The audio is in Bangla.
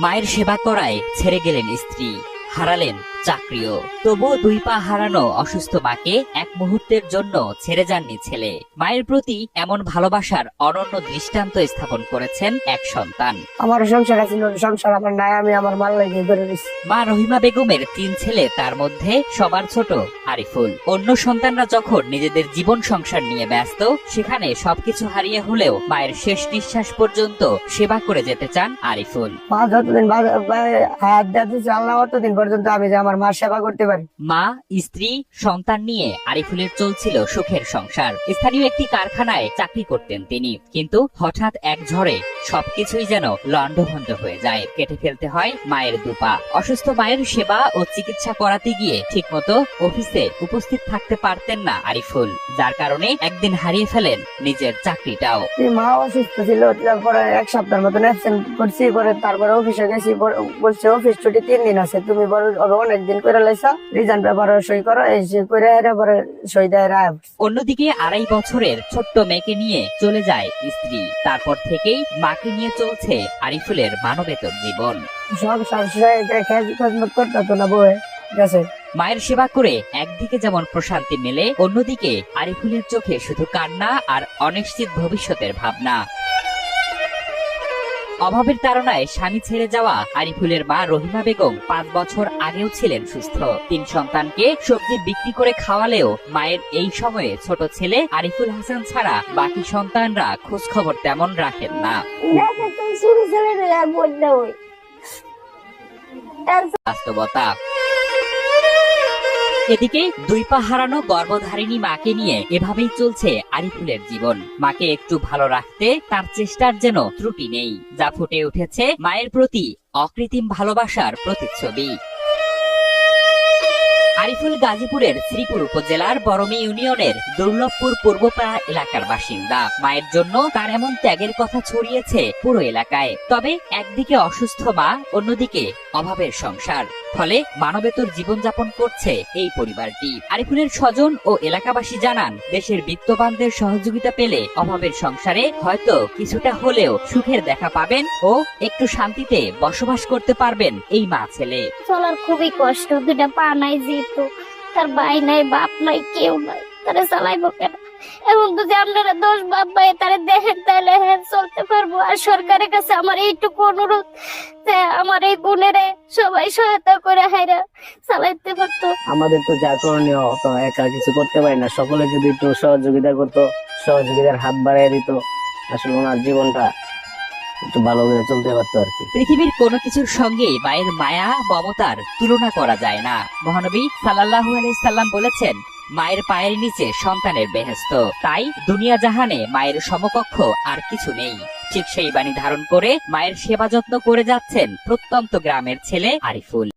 মায়ের সেবা করায় ছেড়ে গেলেন স্ত্রী হারালেন চাকরিও। তবুও দুই পা হারানো অসুস্থ মাকে এক মুহূর্তের জন্য ছেড়ে যাননি ছেলে। মায়ের প্রতি এমন ভালোবাসার অনন্য দৃষ্টান্ত স্থাপন করেছেন এক সন্তান। আমার সংসার আছে সংসার আমার নাই আমি আমার মাল লাগিয়ে মা রহিমা বেগমের তিন ছেলে তার মধ্যে সবার ছোট। আরিফুল অন্য সন্তানরা যখন নিজেদের জীবন সংসার নিয়ে ব্যস্ত সেখানে সবকিছু হারিয়ে হলেও মায়ের শেষ নিঃশ্বাস পর্যন্ত সেবা করে যেতে চান আরিফুল মা যতদিন অতদিন পর্যন্ত আমি যে আমার মা সেবা করতে পারি। মা স্ত্রী সন্তান নিয়ে আরিফুলের চলছিল সুখের সংসার। স্থানীয় একটি কারখানায় চাকরি করতেন তিনি। কিন্তু হঠাৎ এক ঝড়ে সবকিছুই যেন লন্ডভন্ড হয়ে যায়। কেটে ফেলতে হয় মায়ের দুপা। অসুস্থ মায়ের সেবা ও চিকিৎসা করাতে গিয়ে ঠিকমতো অফিসে উপস্থিত থাকতে পারতেন না আরিফুল, যার কারণে একদিন হারিয়ে ফেলেন নিজের চাকরিটাও। মা অসুস্থ ছিল, তারপরে এক সপ্তাহের মতন অ্যাবসেন্ট করছি, পরে তারপরে অফিসে গেছি বলছে, অফিস ছুটি তিন দিন আছে, তুমি বড় অনেক দিন করে লাইছো, রিজাইন পেপারে সই করো, এই করে পরে অন্যদিকে আড়াই বছরের ছোট্ট মেয়েকে নিয়ে চলে যায় স্ত্রী। তারপর থেকেই মাকে নিয়ে চলছে আরিফুলের মানবেতর জীবন। সব খেজমত করতে না বউয়ে। গেছে মায়ের সেবা করে একদিকে যেমন প্রশান্তি মেলে অন্যদিকে আরিফুলের চোখে শুধু কান্না আর অনিশ্চিত ভবিষ্যতের ভাবনা। অভাবের তাড়নায় স্বামী ছেড়ে যাওয়া আরিফুলের মা রহিমা বেগম পাঁচ বছর আগেও ছিলেন সুস্থ। তিন সন্তানকে সবজি বিক্রি করে খাওয়ালেও মায়ের এই সময়ে ছোট ছেলে আরিফুল হাসান ছাড়া বাকি সন্তানরা খোঁজ খবর তেমন রাখেন না। বাস্তবতা এদিকে দুই পা হারানো গর্ভধারিণী মাকে নিয়ে এভাবেই চলছে আরিফুলের জীবন। মাকে একটু ভালো রাখতে তার চেষ্টার যেন ত্রুটি নেই। যা ফুটে উঠেছে মায়ের প্রতি অকৃত্রিম ভালোবাসার প্রতিচ্ছবি। আরিফুল গাজীপুরের শ্রীপুর উপজেলার বরমী ইউনিয়নের দুর্লভপুর পূর্বপাড়া এলাকার বাসিন্দা। মায়ের জন্য তার এমন ত্যাগের কথা ছড়িয়েছে পুরো এলাকায়। তবে একদিকে অসুস্থ মা, অন্যদিকে অভাবের সংসার। ফলে মানবেতর জীবনযাপন করছে এই পরিবারটি। আরিফুলের স্বজন ও এলাকাবাসী জানান, দেশের বিত্তবানদের সহযোগিতা পেলে অভাবের সংসারে হয়তো কিছুটা হলেও সুখের দেখা পাবেন ও একটু শান্তিতে বসবাস করতে পারবেন এই মা ছেলে। চলার খুবই কষ্ট। দুটা পা নাই যেহেতু তার ভাই নাই, বাপ নাই, কেউ নাই। তারে চালাইবো কেন? এবং যদি আপনারা দোষ বাপ ভাই তারে দেখেন, তাহলে হ্যাঁ চলতে পারব। আর সরকারের কাছে আমার এইটুকু অনুরোধ যে আমার এই বোনেরে সবাই সহায়তা করে হাইরা চালাইতে পারতো। আমাদের তো যা করণীয় তো একা কিছু করতে পারি না। সকলে যদি একটু সহযোগিতা করতো, সহযোগিতার হাত বাড়িয়ে দিত। আসলে ওনার জীবনটা ভালো করে চলতে পারতো আর কি। পৃথিবীর কোনো কিছুর সঙ্গে মায়ের মায়া মমতার তুলনা করা যায় না। মহানবী বলেছেন, মায়ের পায়ের নিচে সন্তানের বেহেস্ত তাই দুনিয়া জাহানে মায়ের সমকক্ষ আর কিছু নেই। ঠিক সেই বাণী ধারণ করে মায়ের সেবা যত্ন করে যাচ্ছেন প্রত্যন্ত গ্রামের ছেলে আরিফুল।